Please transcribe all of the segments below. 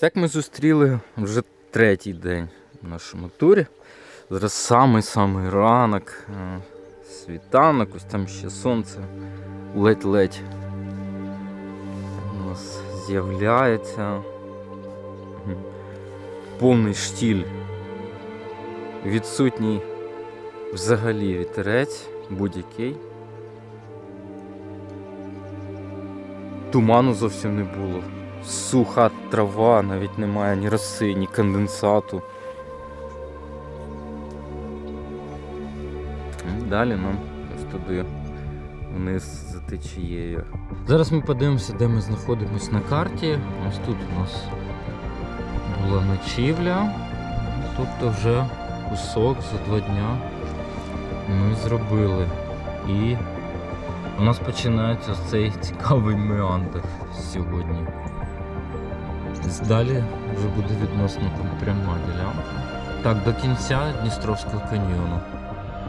Так ми зустріли вже третій день в нашому турі. Зараз самий-самий ранок, е, світанок, ось там ще сонце ледь-ледь у нас з'являється. Повний штіль. Відсутній взагалі вітерець будь-який. Туману зовсім не було. Суха трава, навіть немає ні роси, ні конденсату. Далі нам ось туди вниз за течією. Зараз ми подивимося, де ми знаходимося на карті. Ось тут у нас була ночівля. Тобто вже кусок за два дня ми зробили. І у нас починається цей цікавий меандр сьогодні. Далі вже буде відносно пряма ділянка. Так, до кінця Дністровського каньйону.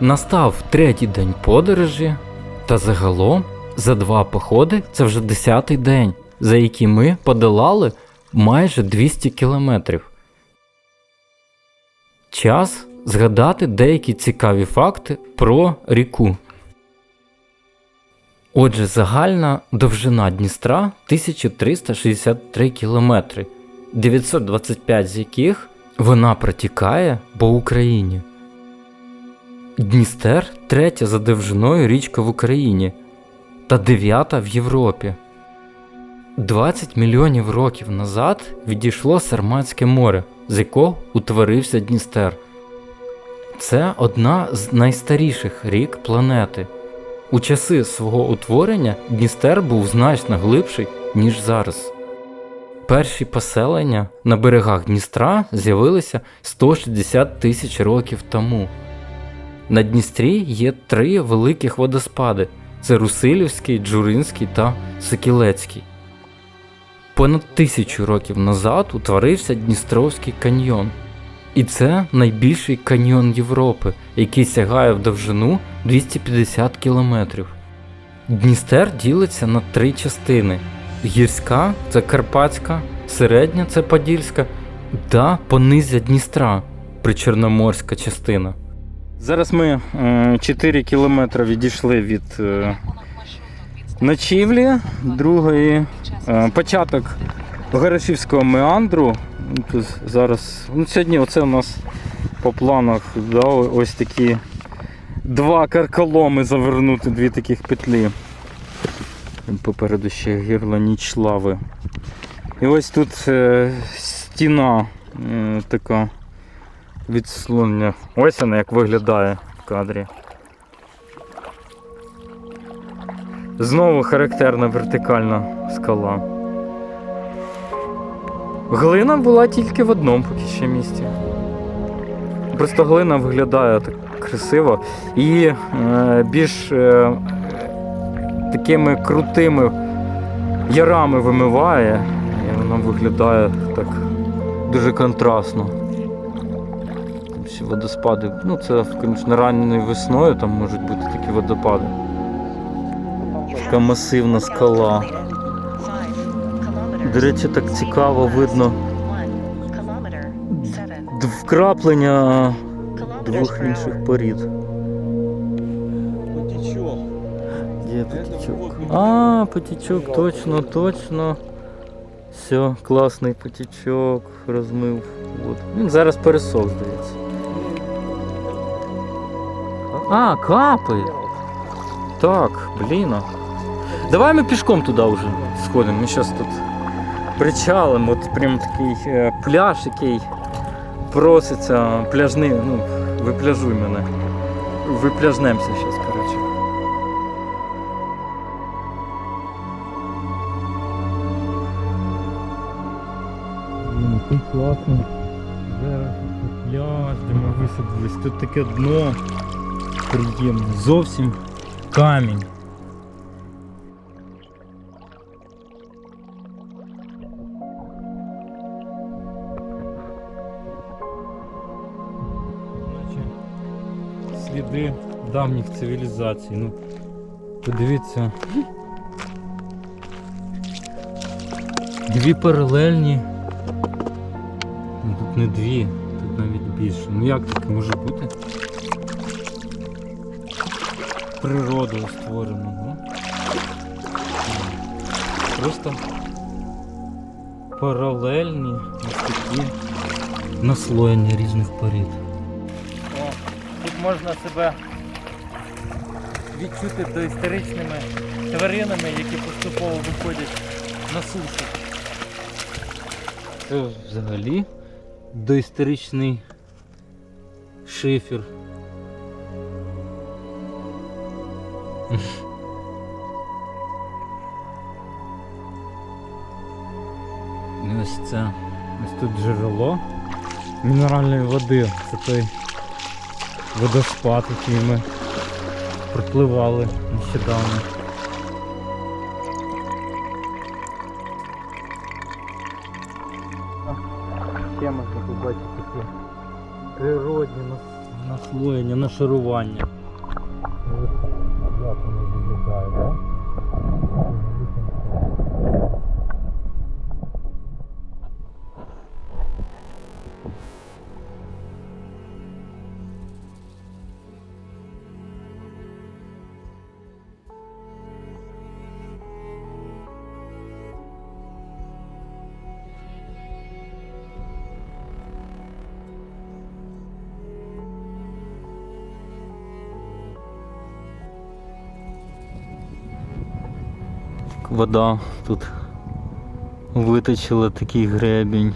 Настав третій день подорожі, та загалом за два походи це вже десятий день, за який ми подолали майже 200 кілометрів. Час згадати деякі цікаві факти про ріку. Отже, загальна довжина Дністра 1363 кілометри, 925 з яких вона протікає по Україні. Дністер третя за довжиною річка в Україні та дев'ята в Європі. 20 мільйонів років назад відійшло Сарматське море, з якого утворився Дністер. Це одна з найстаріших рік планети. У часи свого утворення Дністер був значно глибший, ніж зараз. Перші поселення на берегах Дністра з'явилися 160 тисяч років тому. На Дністрі є три великих водоспади: це Русилівський, Джуринський та Сокілецький. Понад тисячу років назад утворився Дністровський каньйон. І це найбільший каньйон Європи, який сягає в довжину 250 кілометрів. Дністер ділиться на три частини: гірська це Карпатська, середня це Подільська та понизя Дністра причорноморська частина. Зараз ми 4 кілометри відійшли від е, ночівлі, другої е, початок Горошівського меандру. Зараз, ну, сьогодні оце у нас по планах да, ось такі два карколоми завернути, дві таких петлі. Попереду ще гірла ніч лави. І ось тут е, стіна е, така відслонення. Ось вона як виглядає в кадрі. Знову характерна вертикальна скала. Глина була тільки в одному поки ще місці. Просто глина виглядає так красиво і е, більш е, такими крутими ярами вимиває, і вона виглядає так дуже контрастно. Там всі водоспади. Ну, це, звісно, ранньою весною там можуть бути такі водопади. Така масивна скала. До речі, так цікаво видно вкраплення двох інших порід. Є потічок. А, потічок, точно, точно. Все, класний потічок, розмив. От. Він зараз пересох, здається. А, капає. Так, блін. Давай ми пішком туди вже сходимо. Ми зараз тут причалимо. От прям такий е, пляж, який проситься пляжний. Ну, випляжуй мене. Випляжнемося зараз, коротше. Який класний. Зараз пляж, де ми висадились. Тут таке дно приємне. Зовсім камінь. Сліди давніх цивілізацій. Ну, подивіться. Дві паралельні Ну, Тут не дві, тут навіть більше. Ну як таке може бути? Природою створено, ну? Просто паралельні ось такі наслоєння різних порід. Можна себе відчути доісторичними тваринами, які поступово виходять на сушу. Це взагалі доісторичний шифер. Ось це. Ось тут джерело мінеральної води. Це той водоспад, який ми припливали нещодавно. Ще можна побачити такі природні наслоєння, нашарування. Як воно виглядає, так? Вода тут виточила такий гребінь.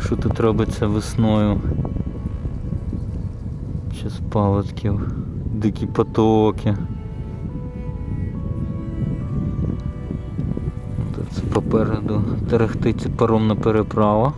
Що тут робиться весною? Час паводків, дикі потоки. Тут попереду терехтиться паромна переправа.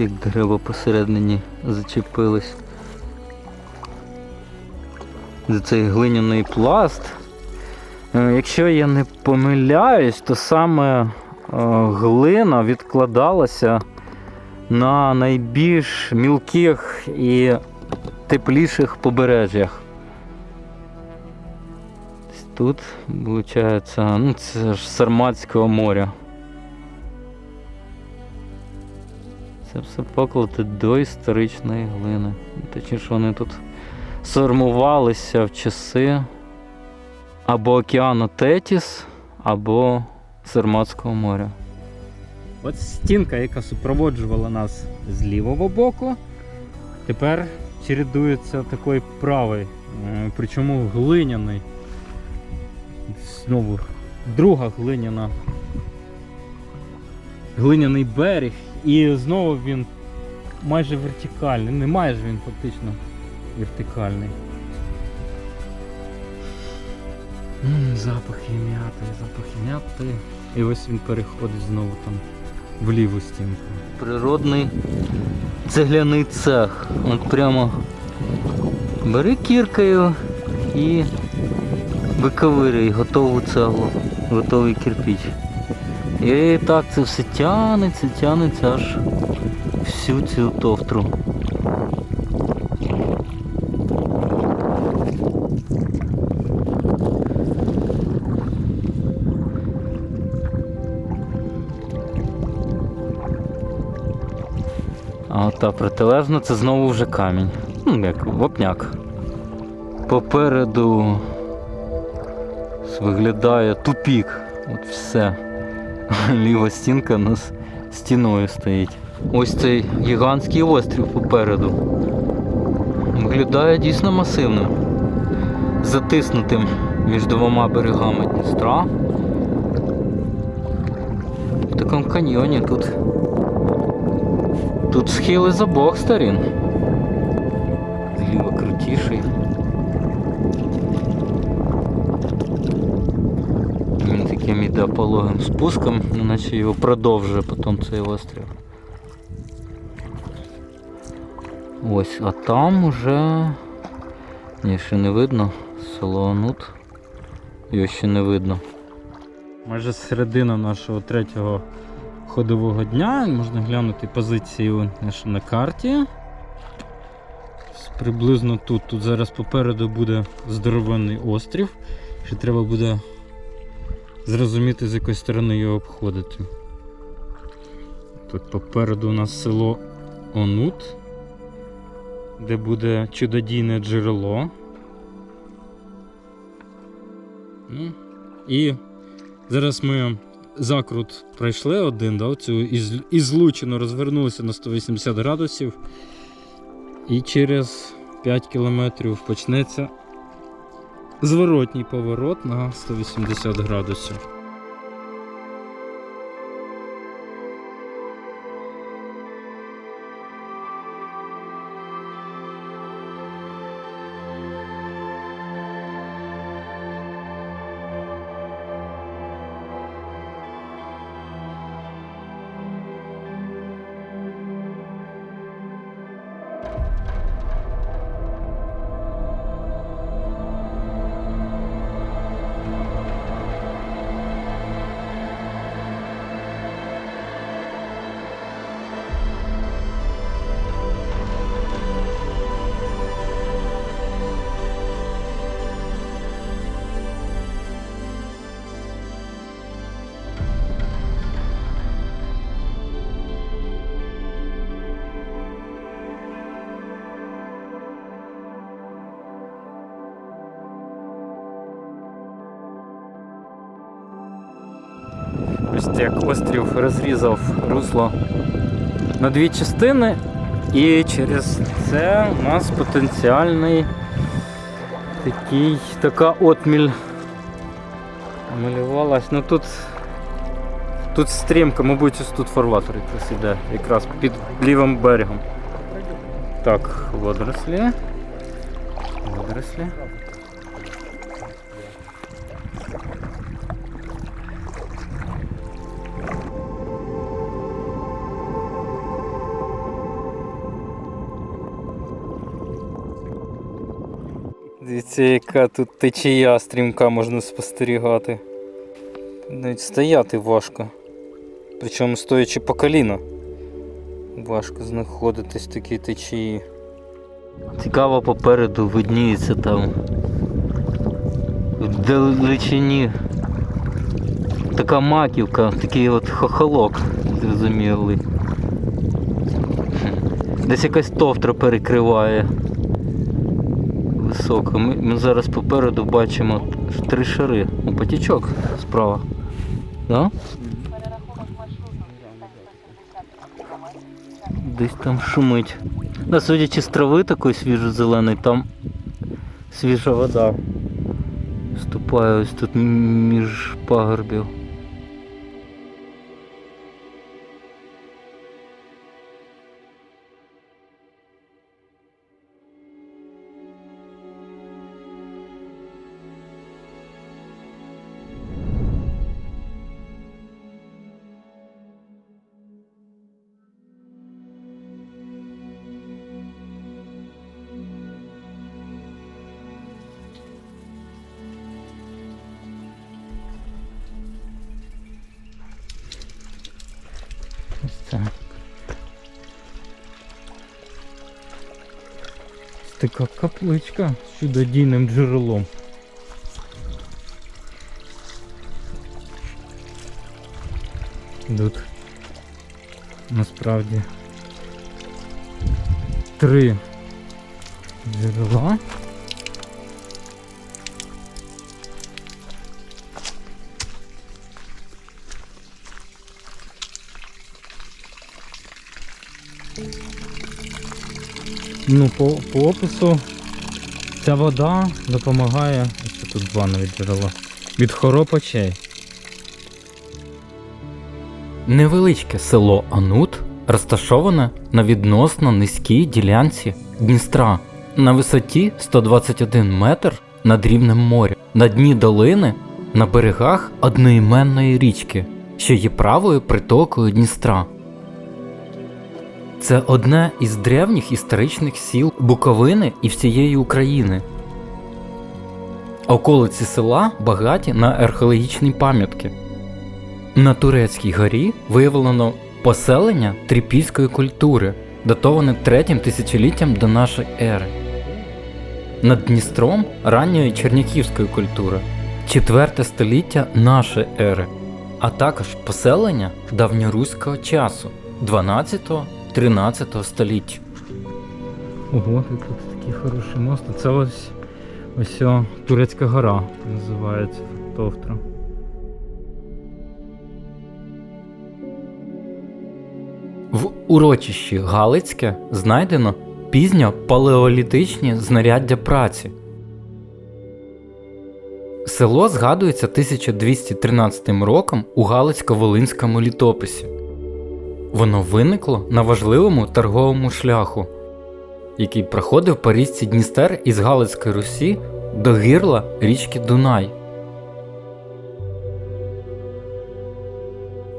Як дерева посередині зачепились. За цей глиняний пласт. Е, Якщо я не помиляюсь, то саме е, глина відкладалася на найбільш мілких і тепліших побережжях. Тут, виходить, ну це ж Сарматського моря. Це все поклади до історичної глини. Точніше, вони тут сформувалися в часи або океану Тетіс, або Сарматського моря. От стінка, яка супроводжувала нас з лівого боку, тепер чередується такий правий, е, причому глиняний. Знову друга глиняна. Глиняний берег, і знову він майже вертикальний. Не майже він фактично вертикальний. Запахи м'яти, запахи м'яти. І ось він переходить знову там в ліву стінку. Природний цегляний цех. От прямо бери кіркою і виковирюй готову цеглу, готовий кирпіч. І так це все тянеться, тянеться аж всю цю товтру. А та протилежна це знову вже камінь. Ну, як вопняк. Попереду виглядає тупік. От все. Ліва стінка у нас стіною стоїть. Ось цей гігантський острів попереду. Виглядає дійсно масивним. Затиснутим між двома берегами Дністра. В такому каньйоні тут. Тут схили з обох сторін. крутіший. Він таким іде пологим спуском, наче його продовжує потім цей острів. Ось, а там уже. Ні, ще не видно. Село Анут. Його ще не видно. Майже середина нашого третього ходового дня. Можна глянути позицію на карті. Приблизно тут. Тут зараз попереду буде здоровенний острів. Ще треба буде зрозуміти, з якої сторони його обходити. Тут попереду у нас село Онут, де буде чудодійне джерело. Ну, і зараз ми закрут пройшли один, да, цю із, ізлучину розвернулися на 180 градусів. І через 5 кілометрів почнеться зворотній поворот на 180 градусів. Ось як острів розрізав русло на дві частини, і через це у нас потенціальний такий, така отміль малювалась. Ну тут, тут стрімка, мабуть, ось тут фарватер якраз іде, якраз під лівим берегом. Так, водорослі. Водорослі. Дивіться, яка тут течія стрімка можна спостерігати. Навіть стояти важко. Причому стоячи по коліна. Важко знаходитись в такій течії. Цікаво попереду видніється там. В далечині. Така маківка, такий от хохолок, зрозумілий. Десь якась товтра перекриває високо. Ми, ми зараз попереду бачимо три шари. О, потічок справа. Да? Десь там шумить. Да, судячи з трави такої свіжо-зеленої, там свіжа вода. Ступає ось тут між пагорбів. Така капличка з чудодійним джерелом. Тут насправді три джерела. Ну, по, по опису ця вода допомагає. Ось тут два навіть джерела. Від хвороб очей. Невеличке село Анут розташоване на відносно низькій ділянці Дністра на висоті 121 метр над рівнем моря, на дні долини, на берегах одноіменної річки, що є правою притокою Дністра. Це одне із древніх історичних сіл Буковини і всієї України. Околиці села багаті на археологічні пам'ятки. На Турецькій горі виявлено поселення трипільської культури, датоване третім тисячоліттям до нашої ери. Над Дністром ранньої черняківської культури, четверте століття нашої ери, а також поселення давньоруського часу 12-13 століття. Ого, тут такий хороший мост. Це ось ось о, Турецька гора називається Товтра. В урочищі Галицьке знайдено пізньо палеолітичні знаряддя праці. Село згадується 1213 роком у Галицько-Волинському літописі. Воно виникло на важливому торговому шляху, який проходив по річці Дністер із Галицької Русі до гирла річки Дунай.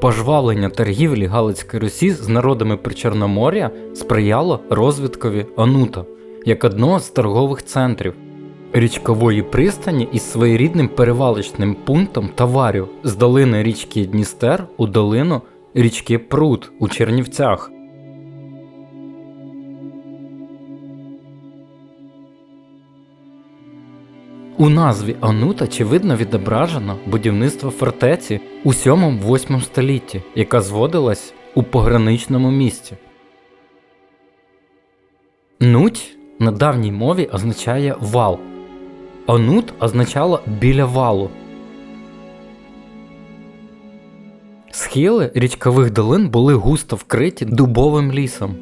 Пожвавлення торгівлі Галицької Русі з народами Причорномор'я сприяло розвиткові Онута як одного з торгових центрів, річкової пристані із своєрідним перевалочним пунктом товарів з долини річки Дністер у долину річки Прут у Чернівцях. У назві Онут очевидно відображено будівництво фортеці у 7-8 столітті, яка зводилась у пограничному місті. Нуть на давній мові означає вал. Онут означало біля валу. Схили річкових долин були густо вкриті дубовим лісом,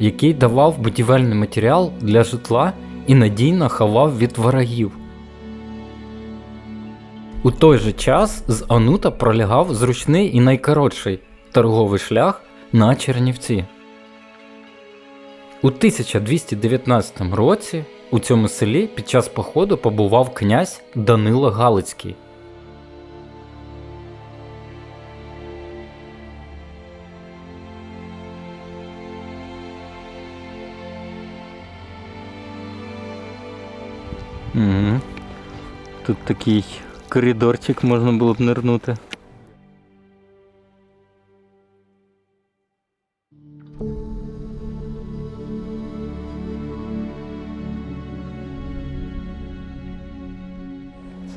який давав будівельний матеріал для житла і надійно ховав від ворогів. У той же час з Анута пролягав зручний і найкоротший торговий шлях на Чернівці. У 1219 році у цьому селі під час походу побував князь Данило Галицький. Тут такий коридорчик можна було б нирнути.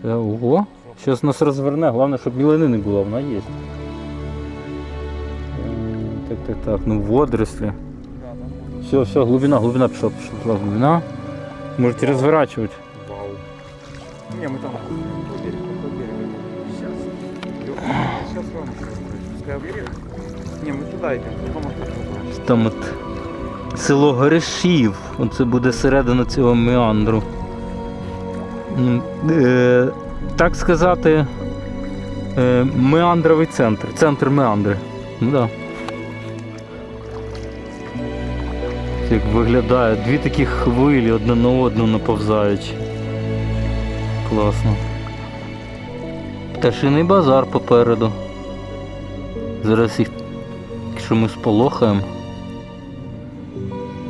Це ого. Зараз нас розверне, головне, щоб білини не було, вона є. Так, так, так, ну водорослі. Все, все, глубина, глубина пішла, пішла глубина. Можете розворачувати. Не, мы там по берегу, по берегу. Сейчас. Сейчас вам пускай берег. Не, туда идем, по-другому Там от село Горешів. Оце буде середина цього меандру. Е, так сказати, е, меандровий центр. Центр меандри. Ну да. Як виглядає, дві такі хвилі одна на одну наповзаючи. Класно. Пташиний базар попереду. Зараз їх, якщо ми сполохаємо,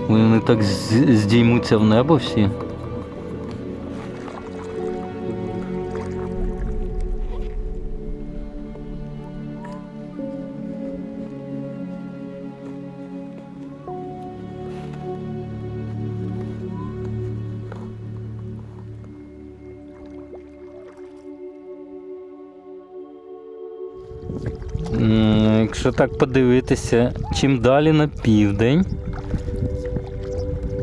вони так здіймуться в небо всі. Якщо так подивитися, чим далі на південь,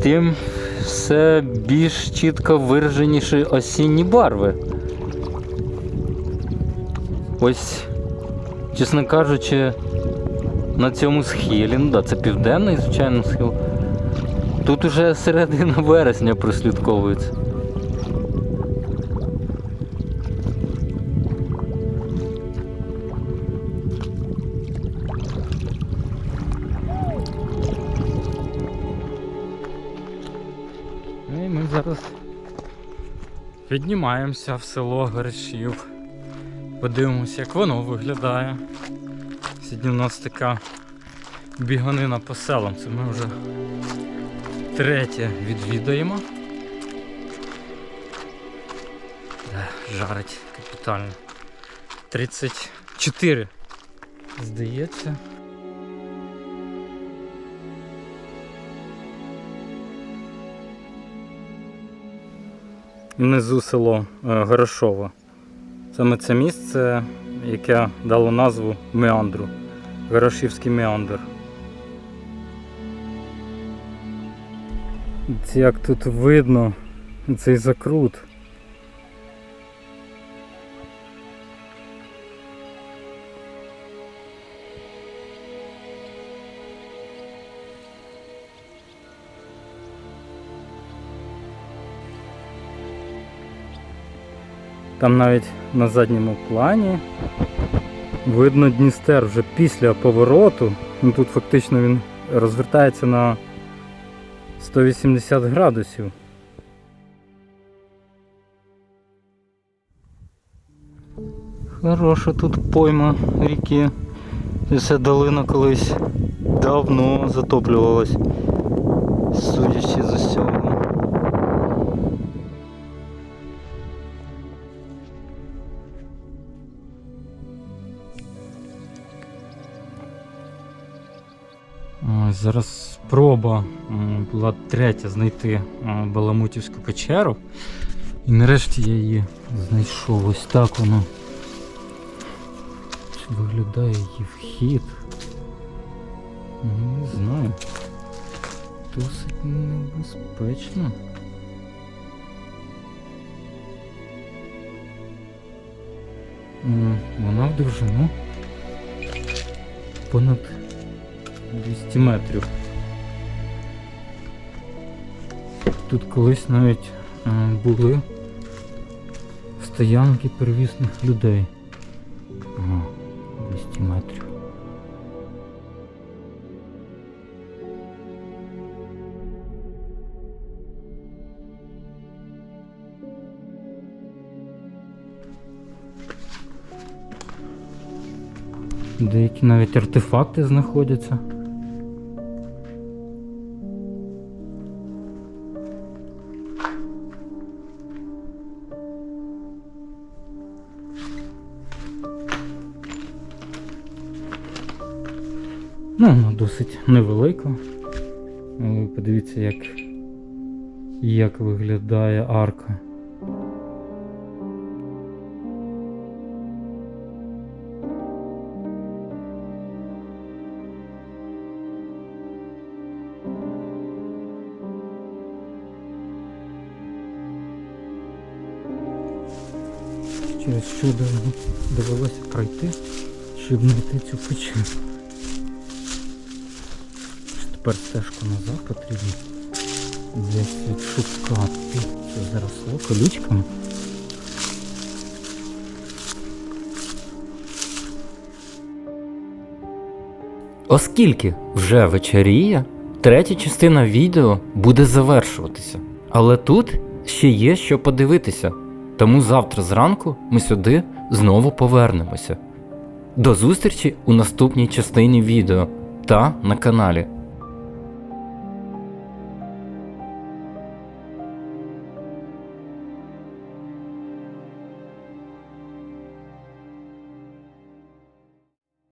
тим все більш чітко вираженіші осінні барви. Ось, чесно кажучи, на цьому схилі, ну да, це південний, звичайно, схил. Тут уже середина вересня прослідковується. Піднімаємося в село Горішів. Подивимося, як воно виглядає. Сьогодні у нас така біганина по селам. Це ми вже третє відвідаємо. Е, Жарить капітально. 34. Здається. Внизу село е, Горошово. Саме це місце, яке дало назву меандру. Горошівський меандр. Як тут видно цей закрут. Там навіть на задньому плані видно Дністер вже після повороту. Ну, тут фактично він розвертається на 180 градусів. Хороша тут пойма ріки. Ця долина колись давно затоплювалась, судячи з Зараз спроба була третя знайти Баламутівську печеру. І нарешті я її знайшов. Ось так воно. Чи виглядає її вхід? Ну, не знаю. Досить небезпечно. Вона в довжину понад 200 метрів. Тут колись навіть е, були стоянки перевісних людей. Ага, 200 метрів. Деякі навіть артефакти знаходяться. Ну, вона досить невелика. Але подивіться, як, як виглядає арка. Через дов- довелося пройти, щоб знайти цю печеру. Тепер стежку назад потрібно десь відшукати. Це заросло колючками. Оскільки вже вечеріє, третя частина відео буде завершуватися. Але тут ще є що подивитися. Тому завтра зранку ми сюди знову повернемося. До зустрічі у наступній частині відео та на каналі.